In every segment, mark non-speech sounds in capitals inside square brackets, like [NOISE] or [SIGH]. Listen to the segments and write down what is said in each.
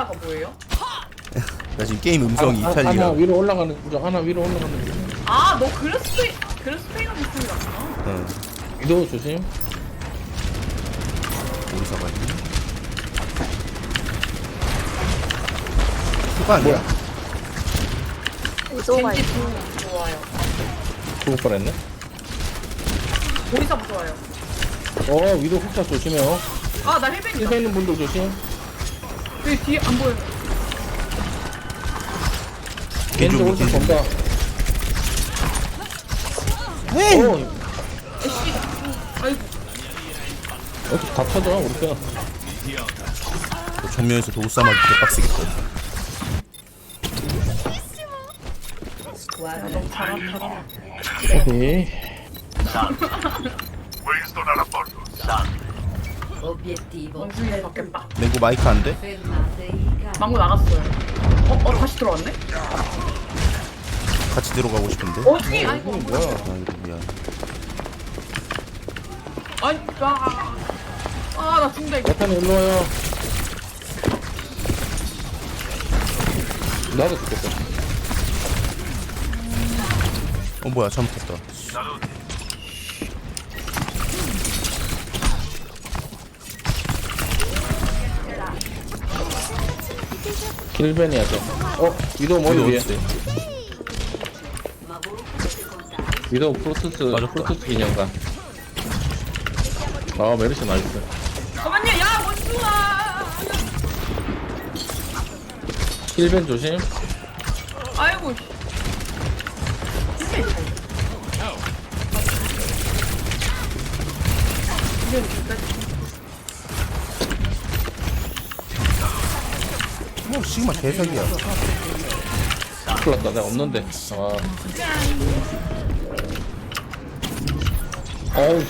이탈리아가 뭐예요? 나 지금 게임 음성이 아, 하나 이탈리아. 위로 올라가는 구조 하나 위로 올라가는 구조 아, 너 그레스페인, 그레스페인어 비슷한 게. 어. 위도 조심 오리사가 있네. 그거 아니야? 부 좋아요. 죽을 뻔했네 보리사부 좋아요. 어 위도 훅차 조심해요 아, 나 헬멧이다. 힐베 있는 분들 조심 여기 뒤에 안. 겐지 겐지 오른쪽. 본다 헤이! 오 애쉬. 아이고. 어떻게 다 터져 우리 편또 정면에서 도우 싸마기 개빡세겠다. 오케이 [LAUGHS] 원숭이 바뀌었다. 맹구 마이크 안 돼? 망고 나갔어요. 어, 어, 다시 들어왔네? 같이 들어가고 싶은데? 어, 뒤 아이고. 뭐야 아 이거 미안. 아이, 아. 아, 나 죽는다, 이거. 일로 와요 나도 죽겠다 어 뭐야 잘못했다. 힐벤이야 저어 위도 머리 이거 위에 어딨어요? 위도 프로토스. 프로토스 기념관 아 메르시 나이스 잠깐만요, 야, 원숭아. 힐벤 조심 아이고. 이게 뭐 시그마 개사기야. 큰일 났다 내가 없는데 아 어우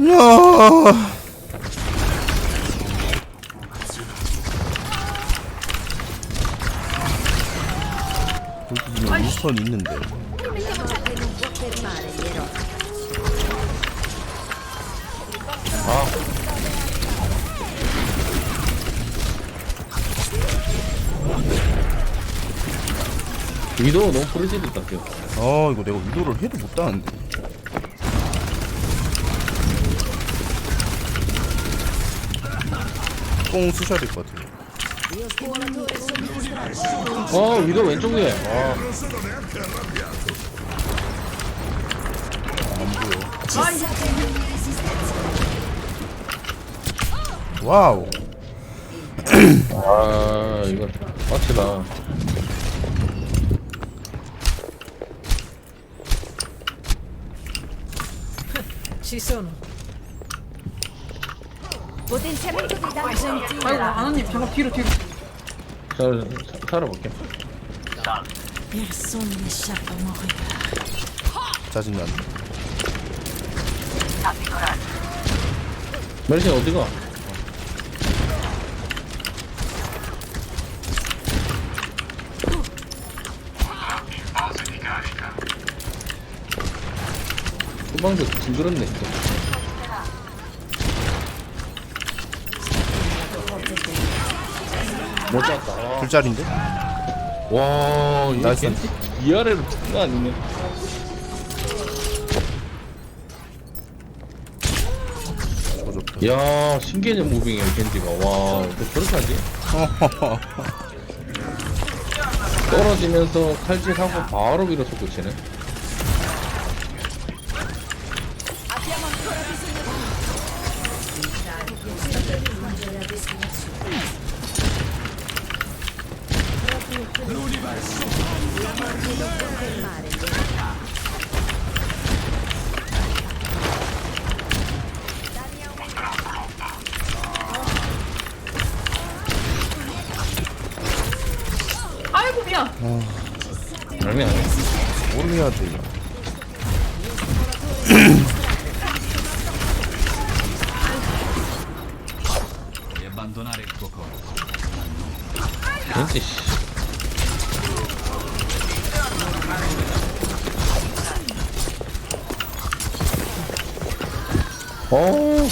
야. 턴 있는데. 위도 너무 프리지드 같아요 아 이거 내가 위도를 해도 못 따는데. 뽕 쓰셔야 될 것 같아요. 어 위도 왼쪽 위에 아 와우. 아 이거 빡치다 Ci sono. Gentili. 아이고, 아나님, 잠깐 뒤로, 뒤로. 자 사- 살아볼게. 짜증나네. 메르시 어디가 후방도 징그럽네 진짜 못 잡았다 아. 둘짜리인데? 와, 이거 나이스. 겐지 위아래로 장난 아니네. 조졌다. 야, 신개념 무빙이야, 겐지가. 와, 너 저렇게 하지? [LAUGHS] 떨어지면서 칼질하고 바로 위로 솟구치네. 아이고, 미안. 아니. 모르해야 돼. 이거. 겐지, 씨. 어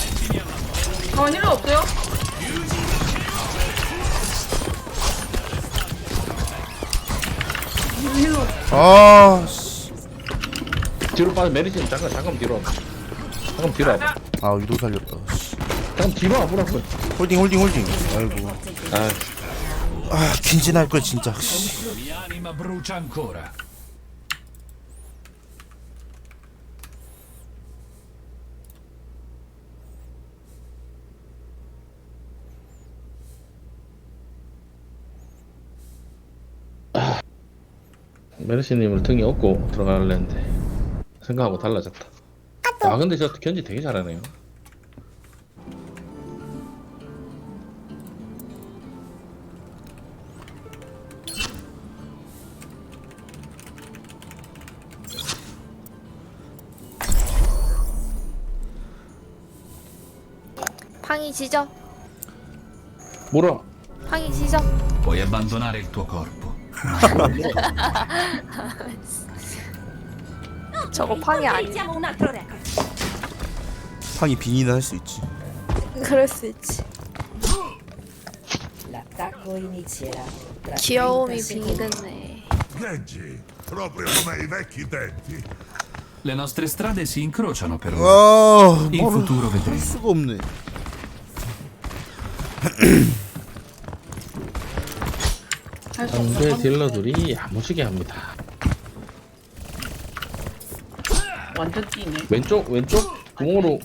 아 힐러 없어요? 힐러 아, 씨. 뒤로 빠져 메리시는 잠깐 잠깐 뒤로 와봐. 잠깐 뒤로 와봐 아, 위도 살렸다. 씨. 잠깐 뒤로 와보라고 홀딩, 홀딩, 홀딩. 아이고. 아 아, 긴진할 걸, 진짜. 씨. mia anima brucia ancora. 메르시님을 등에 업고 들어가려는데 생각하고 달라졌다. 아 근데 저 견지 되게 잘하네요. 팡이 지져. 뭐라? 팡이 지져. Puoi abbandonare il tuo corpo. 저거 팡이 아니. 팡이 빙의는 할수 있지. 그럴 수 있지. 귀여움이 30 빙이 secondi. 됐네. Leggi, proprio come ai vecchi tempi. Le nostre strade si incrociano per ora. 아, Il 뭐를 futuro 할 vedremo. 수가 없네. 할수 없어 상대 딜러들이 야무지게 합니다. 완전 뛰네 왼쪽 왼쪽 구멍으로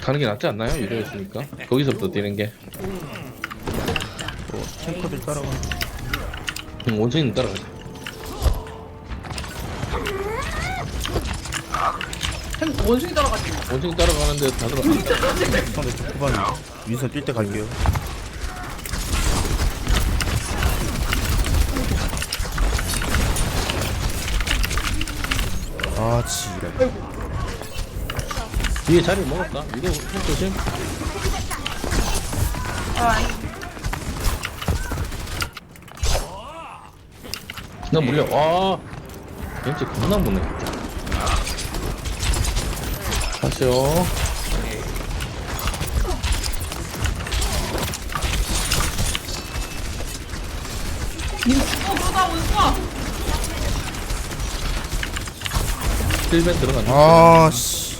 가는 게 낫지 않나요? 이러였으니까 거기서부터 뛰는 게 탱커들 따라가. 응, 원진이 따라가자. 형 원숭이 따라가지 원진이 따라가는데 다 들어. 상대 쪽 후반 윈선 뛸 때 갈게요. 아, 지랄. 뒤에 자리 먹었다. 이거 좀 조심. 나 물려. 와. 왠지 겁나 무네. 하시오. 어 그러다 1벤 들어갔네. 아, 씨.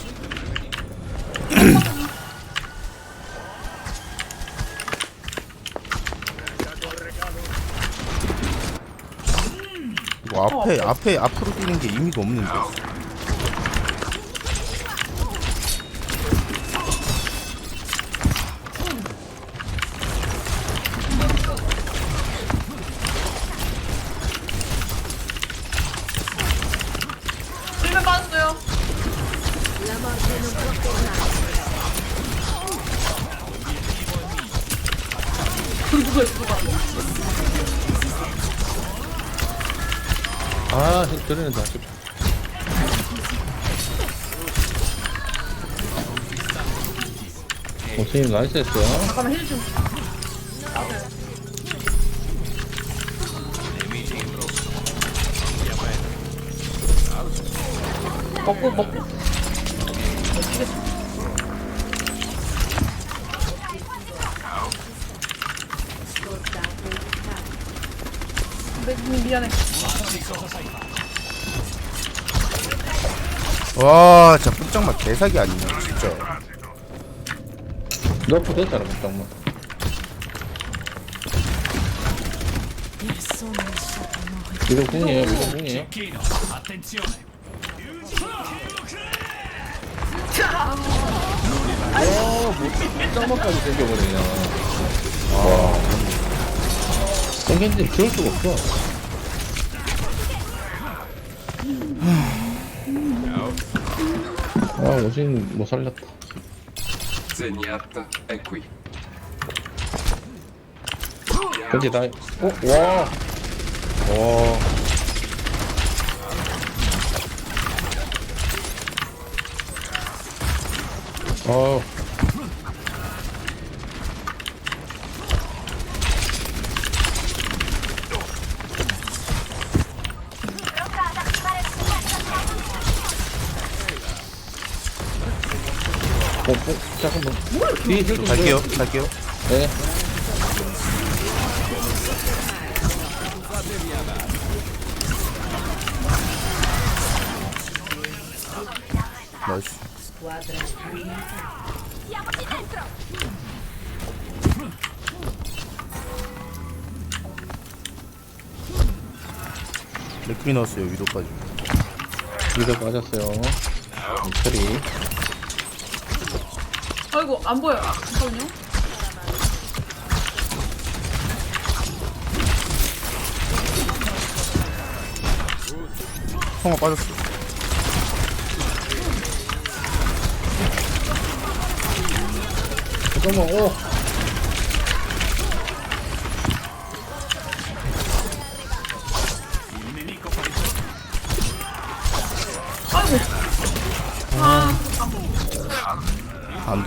이거 앞에 앞에 앞으로 뛰는 게 의미가 없는데. 누가 아, 들리는 다. 오세님 나이스 했어요. 잠깐만 힐 좀 먹고 먹고 미- 미안해 와, 진짜 뿔장맛 개사기 아니냐, 진짜. 너프 됐잖아, 잠깐만. 이거 궁이에요, 이거 궁이에요. Attenzione. 짱만까지 생겨버리냐. 와. 생겐지 지울 수가 없어. 아, 오신 못 살렸다. Zenyatta è qui. 근데 나, 어, 와. 와. 어. 잠깐만. 뒤에 힐좀 갈게요 갈게요 네. 나이스 레크리 넣었어요 위도까지 위로 빠졌어요. 처리. 아이고 안 보여. 아, 잠깐만요. 성화 빠졌어 잠깐만, 오!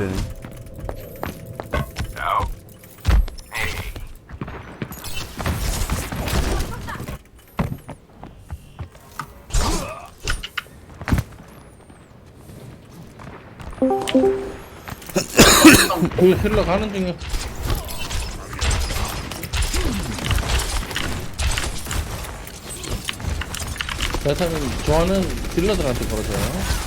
되네 오, 힐러 가는 중이야. 베타민 좋아하는 딜러들한테 걸어줘요.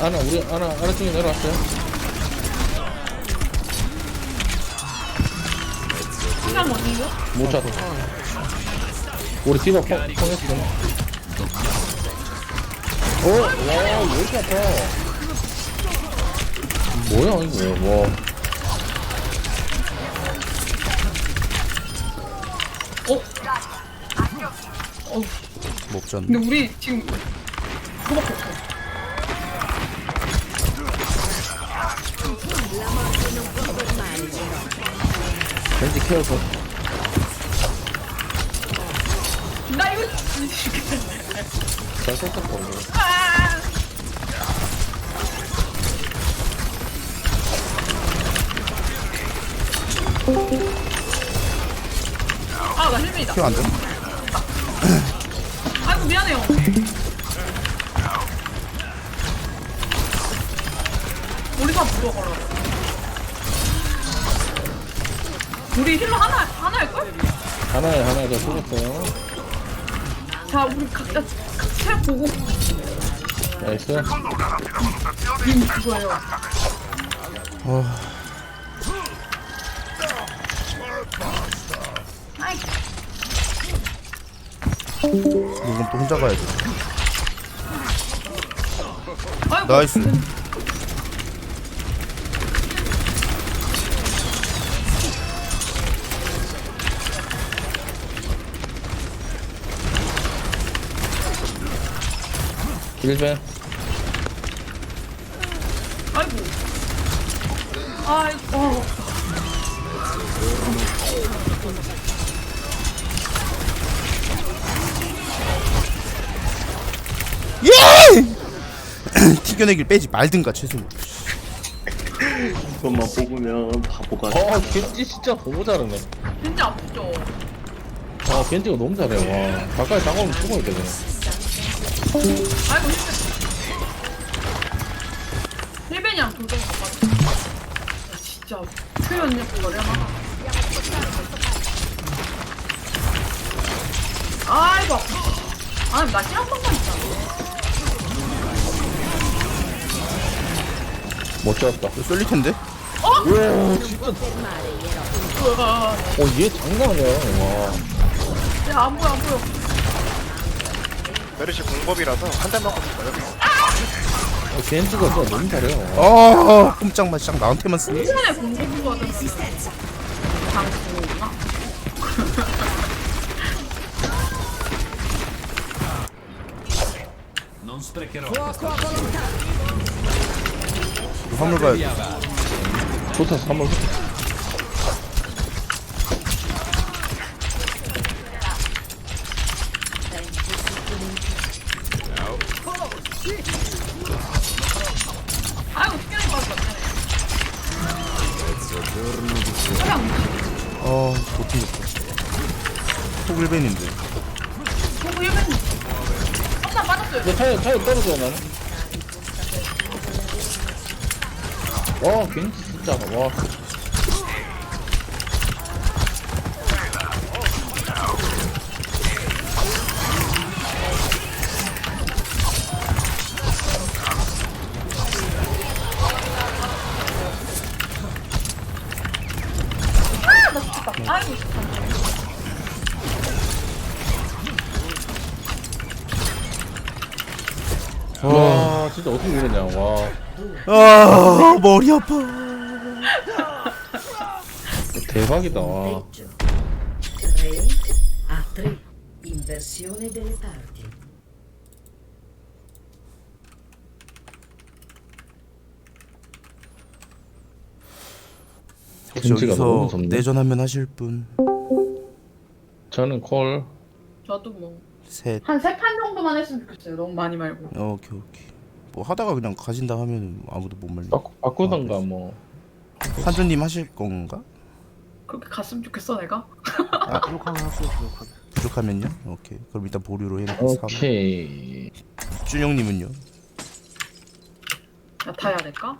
아나, 우리, 아나, 아나 중에 내려왔어요. 그냥 어디요? 못 찾아. 우리 디바 포, 포했어. 오, 와, 왜 이렇게 아파. 뭐야, 이거, 와. 목전 근데 우리 지금 그거밖에 없어. 왠지 키워서. 나 이거 잘 썼었고. 아! 아, 나 헬멧이다. 키워 안돼 아이고, 미안해요. 우리가 물어걸어. 우리 힐러 하나, 하나 할걸? 하나에 하나에 더 쏘겠어요. 자, 우리 각자 각자 보고 나이스. 님 그거예요. 아이, 이건 또 혼자 가야지 아이고. 나이스 힐벤. 아이고. 아이고. 어. 예! 튀겨내길 빼지 말든가 최소 그것만 뽑으면 바보가 아, 겐지 진짜 너무 잘하네. 진짜 아프죠? 아, 겐지가 너무 잘해. 와. 가까이 다가오면 죽어야 되네. 아이고, 힐벤. 힐벤이랑 돌덩이 맞아. 진짜 표현 예쁘거려. 아이고. 아, 나 힐한 번만 있잖아. 못 잡았다. 쏠릴 텐데 와, 진짜. 우와. 어, 얘 장난 아니야. 와. 야, 안 보여, 안 보여. 메르시 공법이라서 한 대 맞고 죽어요. 어, 겐지가 진짜 너무 잘해요. 아 꼼짝마 짝 나한테만 일본에 공부도 하던 방송이구나. Non sprecherò. 화물 가야 돼 좋다, 좋았 떨어져 나는. 와 겐지 진짜 와 진짜 어떻게 이러냐 와 아 머리 아파 대박이다 와. Punteggio. 3 a 3. Inversione delle parti. 혹시 겐지가 너무 여기서 무섭네 내전하면 하실 분 저는 콜 저도 뭐. 셋. 한 세 판 정도만 했으면 좋겠어요. 너무 많이 말고. 어, 오케이 오케이. 뭐 하다가 그냥 가신다 하면 아무도 못 말려. 바꾸, 바꾸던가 뭐 한준님 하실 건가? 그렇게 갔으면 좋겠어 내가. 아 [LAUGHS] 부족하면 할게요 부족하면 부족하면요? 오케이. 그럼 일단 보류로 해놓고 3. 오케이 준영님은요? 나 타야 될까?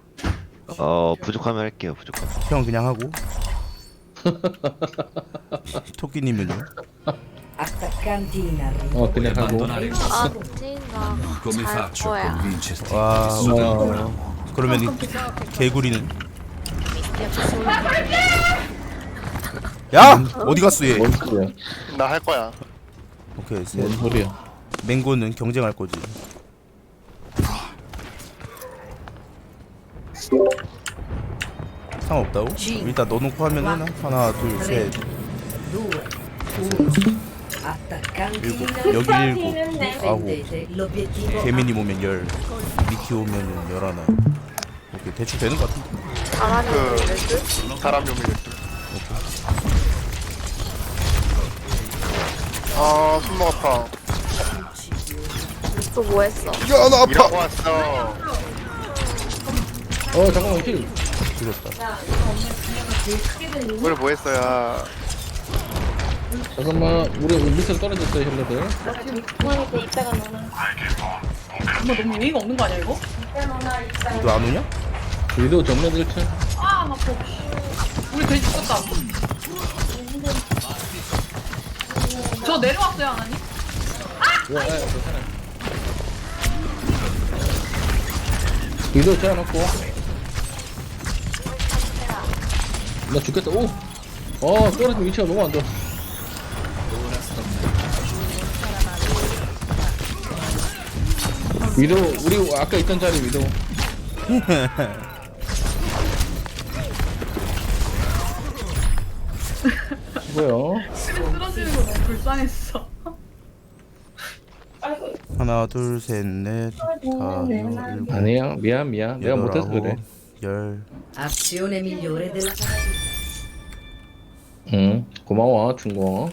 어 부족하면 할게요 부족하면 형 그냥 하고. [LAUGHS] 토끼님은요? 어 그냥 하고 Abbandonare il 아 tuo 찐다. Come 잘 faccio a 거야. convincerti? 와, 와 그러면 이 개구리는 야 어디 갔어 얘? 뭔 소리야 나 할 거야 오케이 셋. 뭔 소리야 맹고는 경쟁할 거지. 상관없다고? 일단 넣어놓고 하면은 하나 둘 셋. 2 1. 일곱. 여기 일곱 아홉. 개민이 오면 열 미키 오면은 열하나 오케이 대충 되는 것 같은데 잘하는 그- 레드. 사람 용이 아 손목 아파 또뭐 했어? 야나 일하고 왔어 어 잠깐만 힐 죽였다 오늘 뭐 했어야 잠깐만 우리 밑으로 떨어졌어요 힐러들 엄마 너무 예의가 없는 거 아니야 이거? 너안 오냐? 위도 정면 1층 아 아파. 우리 돼지 죽었다. 저 내려왔어요 하나님? 와, 야, 괜찮아. 위도 재워놓고 나 죽겠다 오! 어 떨어진 위치가 너무 안 좋아 위도 우리 아까 있던 자리 위도 [LAUGHS] 뭐요? 쓰러지는 거 너무 불쌍했어. 하나 둘 셋 넷 다섯 일곱 아니야 미안 미안. 내가 못해서 그래. 열. Azione migliore della partita. 응. 고마워 충고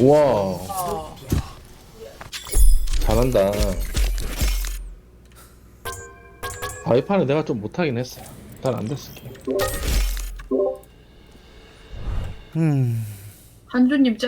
우와. 잘한다. 아 이 판은 내가 좀 못하긴 했어 잘안 됐어 음. 한주님